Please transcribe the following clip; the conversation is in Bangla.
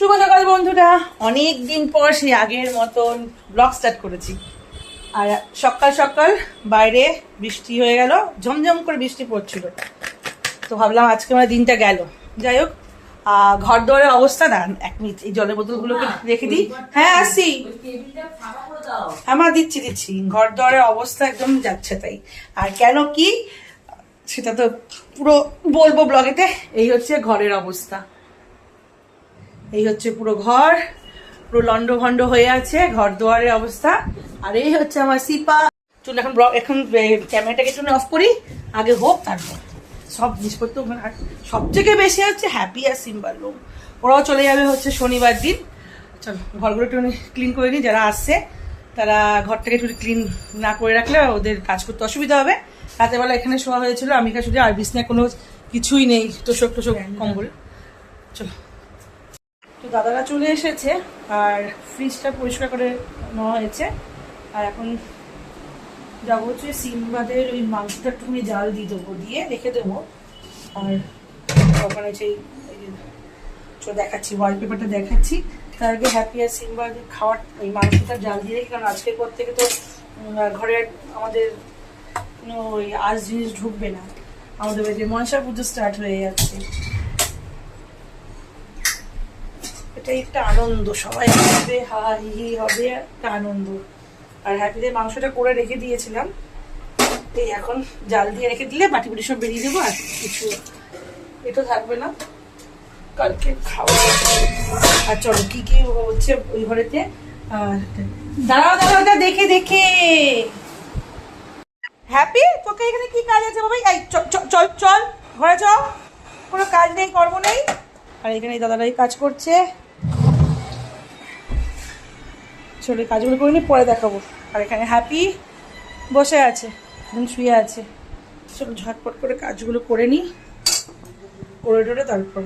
শুভ সকাল বন্ধুরা। অনেক দিন পর সেই আগের মতন ব্লগ স্টার্ট করেছি। আর সকাল সকাল বাইরে বৃষ্টি হয়ে গেল ঝমঝম করে বৃষ্টি পড়ছিল। তো ভাবলাম আজকে আমার দিনটা গেল। যাই হোক ঘর দোয়ারের অবস্থা না এক মিনিট এই জলের বোতলগুলোকে রেখে দিই। হ্যাঁ আসি। হ্যাঁ মা দিচ্ছি দিচ্ছি। ঘর দোয়ারের অবস্থা একদম যাচ্ছে তাই। আর কেন কি সেটা তো পুরো বলব ব্লগেতে এই হচ্ছে ঘরের অবস্থা। এই হচ্ছে পুরো ঘর, পুরো লন্ড ভন্ড হয়ে আছে, ঘর দুয়ারের অবস্থা। আর এই হচ্ছে আমার সিপা। চুল এখন এখন ক্যামেরাটাকে একটু অফ করি, আগে হোক, তারপর। সব জিনিসপত্র ওখানে আর সব থেকে বেশি হচ্ছে হ্যাপি আর সিম্বার লোক ওরাও চলে যাবে হচ্ছে শনিবার দিন। চলো, ঘরগুলো একটু ক্লিন করে নিই, যারা আসছে, তারা ঘরটাকে একটু ক্লিন না করে রাখলে ওদের কাজ করতে অসুবিধা হবে। রাতেবেলা এখানে শোয়া হয়েছিল আমি শুধু আর বিছনায় কোনো কিছুই নেই তোষক টোষক কম্বল। চলো। তো দাদারা চলে এসেছে আর ফ্রিজটা পরিষ্কার করে নেওয়া হয়েছে। আর এখন যাব হচ্ছে সিমবাদের ওই মাংসটা একটু আমি জাল দিয়ে দেবো, দিয়ে রেখে দেবো। আর ওখানে সেই দেখাচ্ছি ওয়ালপেপারটা দেখাচ্ছি। তার আগে হ্যাপি আর সিম্বাদের খাওয়ার ওই মাংসটা জাল দিয়ে রেখে, কারণ আজকের পর থেকে তো ঘরে আমাদের ওই আজ জিনিস ঢুকবে না। আমাদের বাড়িতে মনসা পুজো স্টার্ট হয়ে যাচ্ছে। এটাই একটা আনন্দ, সবাই আসবে হা হি হবে, একটা আনন্দ। আর হ্যাপিদের মাংসটা করে রেখে দিয়েছিলাম। এই এখন জাল দিয়ে রেখে দিলে বাটি বুটি সব বেরিয়ে দেবো আর কিছু এটা থাকবে না। কালকে খাওয়া আর চলো, কি কি হচ্ছে ওই ঘরেতে? আর দাঁড়াও দাঁড়াও দেখে দেখে। হ্যাপি তোকে এখানে কি কাজ আছে বাবা এই চল চল, ঘরে চল। কোনো কাজ নেই, কর্ম নেই। আর এখানে দাদারাই কাজ করছে। চলে কাজগুলো করে নিয়ে পরে দেখাবো। আর এখানে হ্যাপি বসে আছে এখন শুয়ে আছে। চলো ঝটপট করে কাজগুলো করে নিই। করে টোরে তারপর।